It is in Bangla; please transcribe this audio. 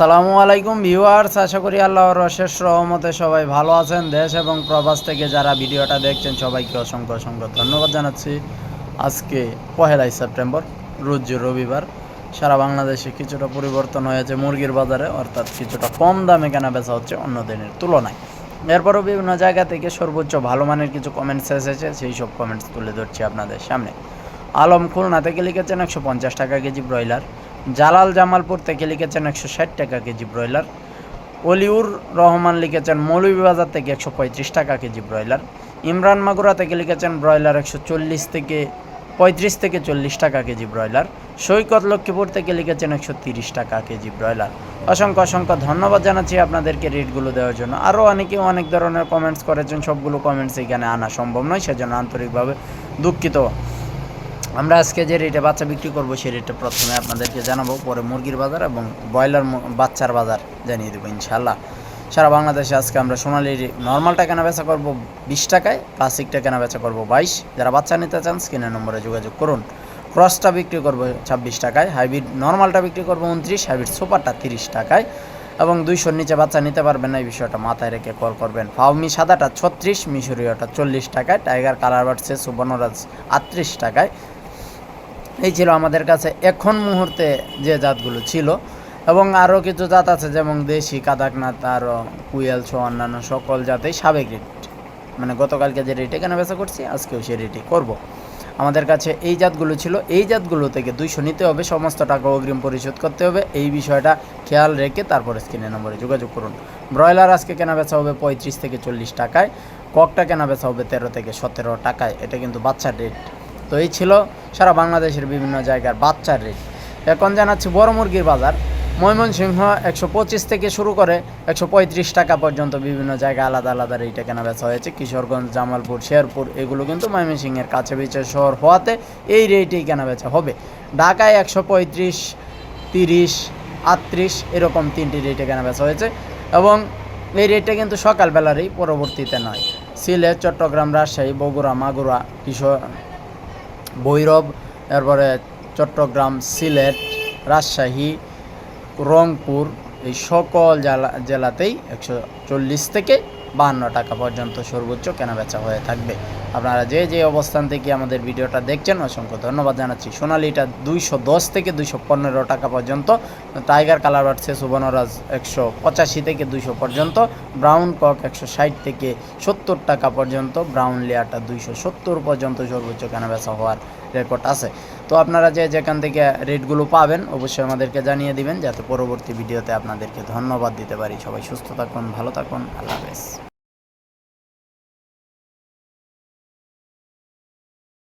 সালামু আলাইকুম ভিউয়ার্স, আশা করি আল্লাহর অশেষ রহমতে সবাই ভালো আছেন। দেশ এবং প্রবাস থেকে যারা ভিডিওটা দেখছেন, সবাইকে অসংখ্য অসংখ্য ধন্যবাদ জানাচ্ছি। আজকে পহেলাই সেপ্টেম্বর, রোজ রবিবার, সারা বাংলাদেশে কিছুটা পরিবর্তন হয়েছে মুরগির বাজারে, অর্থাৎ কিছুটা কম দামে কেনা বেচা হচ্ছে অন্য দিনের তুলনায়। এরপরও বিভিন্ন জায়গা থেকে সর্বোচ্চ ভালো মানের কিছু কমেন্টস এসেছে, সেই সব কমেন্টস তুলে ধরছি আপনাদের সামনে। আলম খুলনা থেকে লিখেছেন, একশো পঞ্চাশ টাকা কেজি ব্রয়লার। জালাল জামালপুর থেকে লিখেছেন একশো ষাট টাকা কেজি ব্রয়লার। অলিউর রহমান লিখেছেন মৌলভীবাজার থেকে একশো পঁয়ত্রিশ টাকা কেজি ব্রয়লার। ইমরান মাগুরা থেকে লিখেছেন ব্রয়লার একশো চল্লিশ থেকে পঁয়ত্রিশ থেকে চল্লিশ টাকা কেজি ব্রয়লার। সৈকত লক্ষ্মীপুর থেকে লিখেছেন একশো তিরিশ টাকা কেজি ব্রয়লার। অসংখ্য অসংখ্য ধন্যবাদ জানাচ্ছি আপনাদেরকে রেটগুলো দেওয়ার জন্য। আরও অনেকে অনেক ধরনের কমেন্টস করেছেন, সবগুলো কমেন্টস এখানে আনা সম্ভব নয়, সেজন্য আন্তরিকভাবে দুঃখিত। আমরা আজকে যে রেটে বাচ্চা বিক্রি করব, সেই রেটটা প্রথমে আপনাদেরকে জানাব, পরে মুরগির বাজার এবং ব্রয়লার বাচ্চার বাজার জানিয়ে দেবো ইনশাল্লাহ সারা বাংলাদেশে আজকে আমরা সোনালির নর্মালটা কেনা বেচা করব বিশ টাকায় ক্লাসিকটা কেনা বেচা করব বাইশ। যারা বাচ্চা নিতে চান স্ক্রিনের নম্বরে যোগাযোগ করুন। ক্রসটা বিক্রি করব ছাব্বিশ টাকায় হাইব্রিড নর্মালটা বিক্রি করব উনত্রিশ হাইব্রিড সুপারটা তিরিশ টাকায়। এবং দুইশোর নিচে বাচ্চা নিতে পারবেন না, এই বিষয়টা মাথায় রেখে কল করবেন। ফাউমি সাদাটা ছত্রিশ, মিশরীয়টা চল্লিশ টাকায় টাইগার কালার বাড়ছে সুবর্ণরাজ আটত্রিশ টাকায়। এই ছিল আমাদের কাছে এখন মুহূর্তে যে জাতগুলো ছিল এবং আরও কিছু জাত আছে, যেমন দেশি, কাদাকনাথ, আরও কুয়েল সহ অন্যান্য সকল জাতেই সাবেক রেট মানে গতকালকে যে রেটে কেনা বেচা করছি, আজকেও সে রেটে করব। আমাদের কাছে এই জাতগুলো ছিল। এই জাতগুলো থেকে দুইশো নিতে হবে, সমস্ত টাকা অগ্রিম পরিশোধ করতে হবে। এই বিষয়টা খেয়াল রেখে তারপরে স্ক্রিনের নম্বরে যোগাযোগ করুন। ব্রয়লার আজকে কেনা বেচা হবে পঁয়ত্রিশ থেকে চল্লিশ টাকায় ককটা কেনা বেচা হবে তেরো থেকে সতেরো টাকায়। এটা কিন্তু বাচ্চার রেট তো এই ছিল সারা বাংলাদেশের বিভিন্ন জায়গার বাচ্চার রেট। এখন জানাচ্ছি বড় মুরগির বাজার। ময়মনসিংহ একশো পঁচিশ থেকে শুরু করে একশো পঁয়ত্রিশ টাকা পর্যন্ত বিভিন্ন জায়গায় আলাদা আলাদা রেটে কেনা বেচা হয়েছে। কিশোরগঞ্জ, জামালপুর, শেরপুর এগুলো কিন্তু ময়মনসিংহের কাছে বিচে শহর হওয়াতে এই রেটেই কেনা বেচা হবে। ঢাকায় একশো পঁয়ত্রিশ, তিরিশ, আটত্রিশ এরকম তিনটি রেটে কেনা বেচা হয়েছে এবং এই রেটটা কিন্তু সকালবেলারই, পরবর্তীতে নয়। সিলেট, চট্টগ্রাম, রাজশাহী, বগুড়া, মাগুরা, কিশোর ভৈরব, এরপরে চট্টগ্রাম, সিলেট, রাজশাহী, রংপুর, এই সকল জেলা, জেলাতেই একশো চল্লিশ থেকে বাহান্ন টাকা পর্যন্ত সর্বোচ্চ কেনাবেচা হয়ে থাকবে। আপনারা যে যে অবস্থান থেকে আমাদের ভিডিওটা দেখছেন, অসংখ্য ধন্যবাদ জানাচ্ছি। সোনালিটা দুইশো দশ থেকে দুইশো পনেরো টাকা পর্যন্ত, টাইগার কালার বাড়ছে সুবর্ণরাজ একশো পঁচাশি থেকে দুইশো পর্যন্ত, ব্রাউন কক একশো ষাট থেকে সত্তর টাকা পর্যন্ত, ব্রাউন লেয়ারটা দুইশো সত্তর পর্যন্ত সর্বোচ্চ কেনাবেচা হওয়ার রেকর্ড আছে। তো আপনারা যে যেখান থেকে রেটগুলো পাবেন, অবশ্যই আমাদেরকে জানিয়ে দিবেন, যাতে পরবর্তী ভিডিওতে আপনাদেরকে ধন্যবাদ দিতে পারি। সবাই সুস্থ থাকুন, ভালো থাকুন, আল্লাহ হাফেজ।